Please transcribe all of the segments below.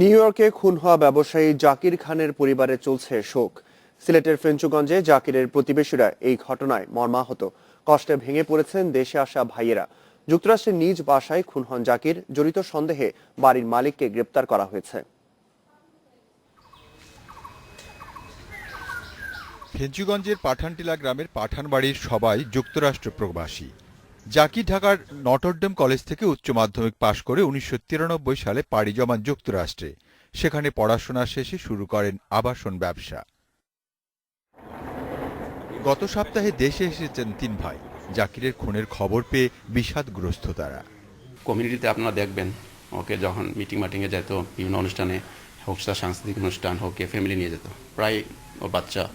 New ইয়র্কে খুন হওয়া ব্যবসায়ী জাকির খানের পরিবারে চলছে শোক। সিলেটের ফেঞ্চুগঞ্জে জাকিরের প্রতিবেশীরা এই ঘটনায় মর্মাহত। কষ্টে ভেঙে পড়েছেন দেশে আসা ভাইয়েরা। যুক্তরাষ্ট্রের নিজ বাসায় খুন হন জাকির। জড়িত সন্দেহে বাড়ির মালিককে গ্রেপ্তার করা হয়েছে। ফেঞ্চুগঞ্জের পাঠানটিলা গ্রামের পাঠানবাড়ির সবাই যুক্তরাষ্ট্র প্রবাসী। জাকি ঢাকার নটরডেম কলেজ থেকে উচ্চ মাধ্যমিক পাশ করে উনিশশো তিরানব্বই সালে পাড়ি জমান যুক্তরাষ্ট্রে। সেখানে পড়াশোনা শেষে শুরু করেন আবাসন ব্যবসা। গত সপ্তাহে দেশে এসেছেন তিন ভাই। জাকিরের খুনের খবর পেয়ে বিষাদগ্রস্ত তারা। কমিউনিটিতে আপনারা দেখবেন, ওকে যখন মিটিং মাটিংয়ে যেত, বিভিন্ন অনুষ্ঠানে হোক সাংস্কৃতিক অনুষ্ঠান, হোক ফ্যামিলি নিয়ে যেত। প্রায় ওর বাচ্চা,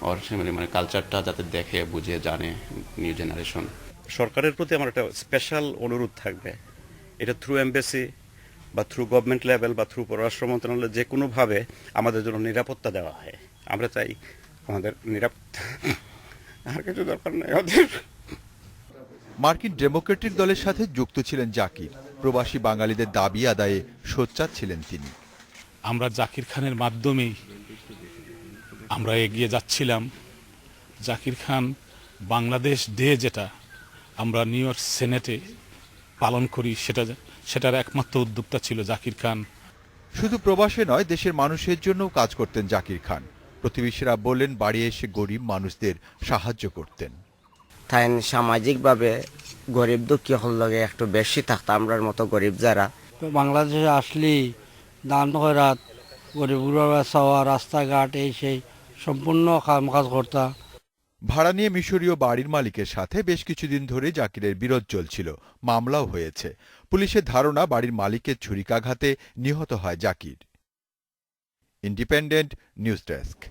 ওর ফ্যামিলি মানে কালচারটা যাতে দেখে, বুঝে, জানে নিউ জেনারেশন সরকারের প্রতি আমার একটা স্পেশাল অনুরোধ থাকবে। এটা থ্রু এমবেসি বা থ্রু গভর্নমেন্ট লেভেল বা থ্রু পররাষ্ট্র মন্ত্রণালয় যে কোনোভাবে আমাদের জন্য নিরাপত্তা দেওয়া হয়। আমরা চাই আমাদের নিরাপত্তা আর কিছু দরকার নেই আমাদের মার্কিন ডেমোক্রেটিক দলের সাথে যুক্ত ছিলেন জাকির। প্রবাসী বাঙালিদের দাবি আদায়ে সোচ্চার ছিলেন তিনি। আমরা জাকির খানের মাধ্যমেই আমরা এগিয়ে যাচ্ছিলাম। জাকির খান বাংলাদেশ ডে যেটা আমরা নিউ ইয়র্ক সেনেটে পালন করি সেটা সেটার একমাত্র উদ্যোক্তা ছিল জাকির খান। শুধু প্রবাসে নয় দেশের মানুষের জন্য কাজ করতেন জাকির খান। প্রতিবেশীরা বললেন বাড়ি এসে গরিব মানুষদের সাহায্য করতেন। তাই সামাজিকভাবে গরিব দুঃখী হল লগে একটু বেশি থাকতো আমরার মতো গরিব যারা। তো বাংলাদেশে আসলি দান খয়রাত গরিবগুলোর চাওয়া রাস্তাঘাট এই সেই সম্পূর্ণ কাম কাজ করতা। ভাড়া নিয়ে মিশরীয় বাড়ির মালিকের সাথে বেশ কিছুদিন ধরে জাকিরের বিরোধ চলছিল, মামলাও হয়েছে। পুলিশের ধারণা, বাড়ির মালিকের ছুরিকাঘাতে নিহত হয় জাকির। Independent news desk.